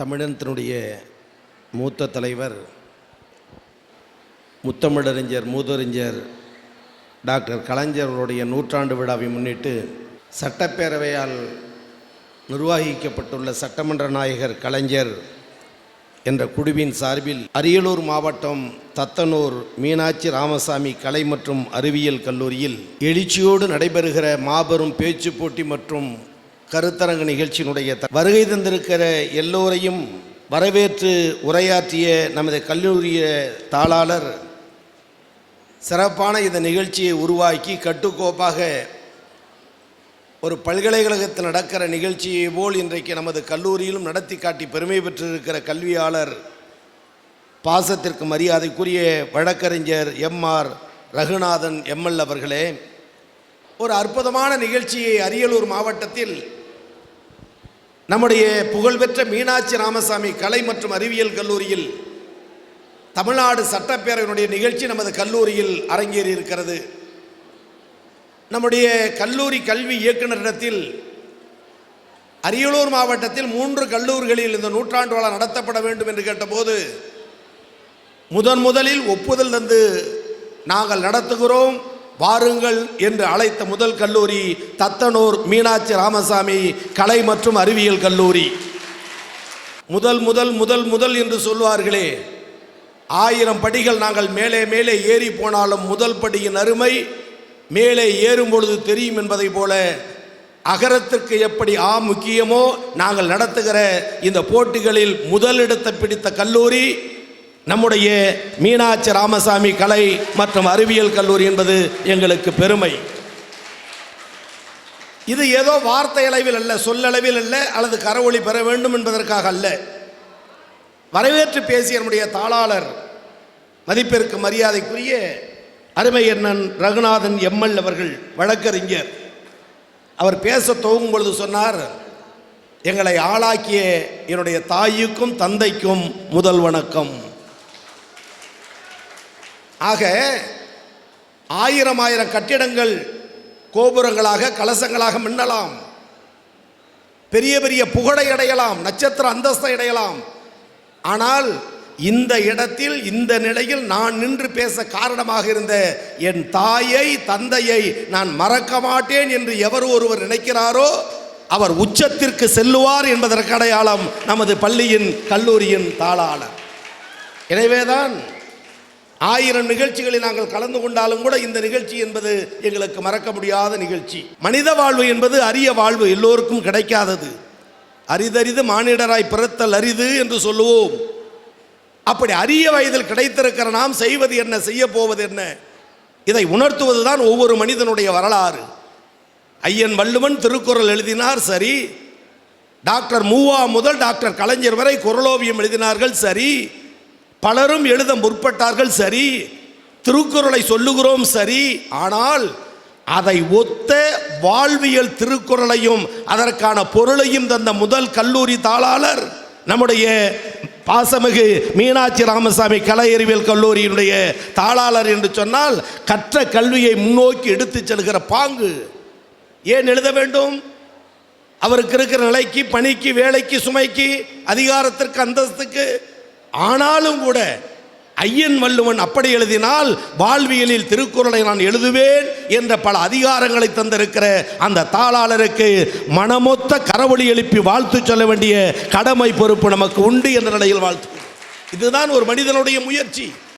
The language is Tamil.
தமிழனத்தினுடைய மூத்த தலைவர் முத்தமிழறிஞர் மூதறிஞர் டாக்டர் கலைஞர்களுடைய நூற்றாண்டு விழாவை முன்னிட்டு சட்டப்பேரவையால் நிர்வகிக்கப்பட்டுள்ள சட்டமன்ற நாயகர் கலைஞர் என்ற குழுவின் சார்பில் அரியலூர் மாவட்டம் தத்தனூர் மீனாட்சி ராமசாமி கலை மற்றும் அறிவியல் கல்லூரியில் எழுச்சியோடு நடைபெறுகிற மாபெரும் பேச்சு போட்டி மற்றும் கருத்தரங்கு நிகழ்ச்சியினுடைய த- வருகை தந்திருக்கிற எல்லோரையும் வரவேற்று உரையாற்றிய நமது கல்லூரிய தாளாளர் சிறப்பான இந்த நிகழ்ச்சியை உருவாக்கி கட்டுக்கோப்பாக ஒரு பல்கலைக்கழகத்தில் நடக்கிற நிகழ்ச்சியை போல் இன்றைக்கு நமது கல்லூரியிலும் நடத்தி காட்டி பெருமை பெற்றிருக்கிற கல்வியாளர் பாசத்திற்கு மரியாதைக்குரிய வழக்கறிஞர் எம்ஆர் ரகுநாதன் எம்எல் அவர்களே ஒரு அற்புதமான நிகழ்ச்சியை அரியலூர் மாவட்டத்தில் நம்முடைய புகழ்பெற்ற மீனாட்சி ராமசாமி கலை மற்றும் அறிவியல் கல்லூரியில் தமிழ்நாடு சட்டப்பேரவையினுடைய நிகழ்ச்சி நமது கல்லூரியில் அரங்கேறி இருக்கிறது. நம்முடைய கல்லூரி கல்வி இயக்குனரிடத்தில் அரியலூர் மாவட்டத்தில் மூன்று கல்லூரிகளில் இந்த நூற்றாண்டு விழா நடத்தப்பட வேண்டும் என்று கேட்டபோது முதன் முதலில் ஒப்புதல் தந்து நாங்கள் நடத்துகிறோம். வாருங்கள் என்று அழைத்த முதல் கல்லூரி தத்தனூர் மீனாட்சி ராமசாமி கலை மற்றும் அறிவியல் கல்லூரி. முதல் முதல் முதல் முதல் என்று சொல்வார்களே. ஆயிரம் படிகள் நாங்கள் மேலே மேலே ஏறி போனாலும் முதல் படியின் அருமை மேலே ஏறும் பொழுது தெரியும் என்பதை போல அகரத்திற்கு எப்படி ஆ முக்கியமோ நாங்கள் நடத்துகிற இந்த போட்டிகளில் முதலிடத்தை பிடித்த கல்லூரி நம்முடைய மீனாட்சி ராமசாமி கலை மற்றும் அறிவியல் கல்லூரி என்பது எங்களுக்கு பெருமை. இது ஏதோ வார்த்தை அளவில் அல்ல சொல்லளவில் அல்ல அல்லது கரவொளி பெற வேண்டும் என்பதற்காக அல்ல. வரவேற்று பேசிய நம்முடைய தாளாளர் மதிப்பிற்கு மரியாதைக்குரிய அருமை அண்ணன் ரகுநாதன் எம்எல் அவர்கள் வழக்கறிஞர். அவர் பேச துவங்கும் பொழுது சொன்னார் எங்களை ஆளாக்கிய என்னுடைய தாய்க்கும் தந்தைக்கும் முதல் வணக்கம். ஆக ஆயிரம் ஆயிரம் கட்டிடங்கள் கோபுரங்களாக கலசங்களாக மின்னலாம். பெரிய பெரிய புகழை அடையலாம் நட்சத்திர அந்தஸ்தை அடையலாம். ஆனால் இந்த இடத்தில் இந்த நிலையில் நான் நின்று பேச காரணமாக இருந்த என் தாயை தந்தையை நான் மறக்க மாட்டேன் என்று எவர் ஒருவர் நினைக்கிறாரோ அவர் உச்சத்திற்கு செல்லுவார் என்பதற்கு அடையாளம் நமது பள்ளியின் கல்லூரியின் தாளாளர். எனவேதான் ஆயிரம் நிகழ்ச்சிகளில் நாங்கள் கலந்து கொண்டாலும் கூட இந்த நிகழ்ச்சி என்பது எங்களுக்கு மறக்க முடியாத நிகழ்ச்சி. மனித வாழ்வு என்பது அரிய வாழ்வு எல்லோருக்கும் கிடைக்காதது. அரிதரிது மானிடராய் பிறத்தல் அரிது என்று சொல்லுவோம். அப்படி அரிய வயதில் கிடைத்திருக்கிற நாம் செய்வது என்ன செய்ய போவது என்ன? இதை உணர்த்துவது தான் ஒவ்வொரு மனிதனுடைய வரலாறு. ஐயன் வள்ளுவன் திருக்குறள் எழுதினார் சரி. டாக்டர் மூவா முதல் டாக்டர் கலைஞர் வரை குரலோவியம் எழுதினார்கள் சரி. பலரும் எழுத முற்பட்டார்கள் சரி. திருக்குறளை சொல்லுகிறோம் சரி. ஆனால் அதை ஒத்த வாழ்வியல் திருக்குறளையும் அதற்கான பொருளையும் தந்த முதல் கல்லூரி தாளாளர் நம்முடைய பாசமிகு மீனாட்சி ராமசாமி கலை அறிவியல் கல்லூரியினுடைய தாளாளர் என்று சொன்னால் கற்ற கல்வியை முன்னோக்கி எடுத்துச் செல்கிற பாங்கு. ஏன் எழுத வேண்டும்? அவருக்கு இருக்கிற நிலைக்கு பணிக்கு வேலைக்கு சுமைக்கு அதிகாரத்திற்கு அந்தஸ்துக்கு ஆனாலும் கூட ஐயன் வள்ளுவன் அப்படி எழுதினால் வாழ்வியலில் திருக்குறளை நான் எழுதுவேன் என்ற பல அதிகாரங்களை தந்திருக்கிற அந்த தாளாளருக்கு மனமொத்த கரவொளி எழுப்பி வாழ்த்து சொல்ல வேண்டிய கடமை பொறுப்பு நமக்கு உண்டு என்ற நிலையில் வாழ்த்து இதுதான் ஒரு மனிதனுடைய முயற்சி.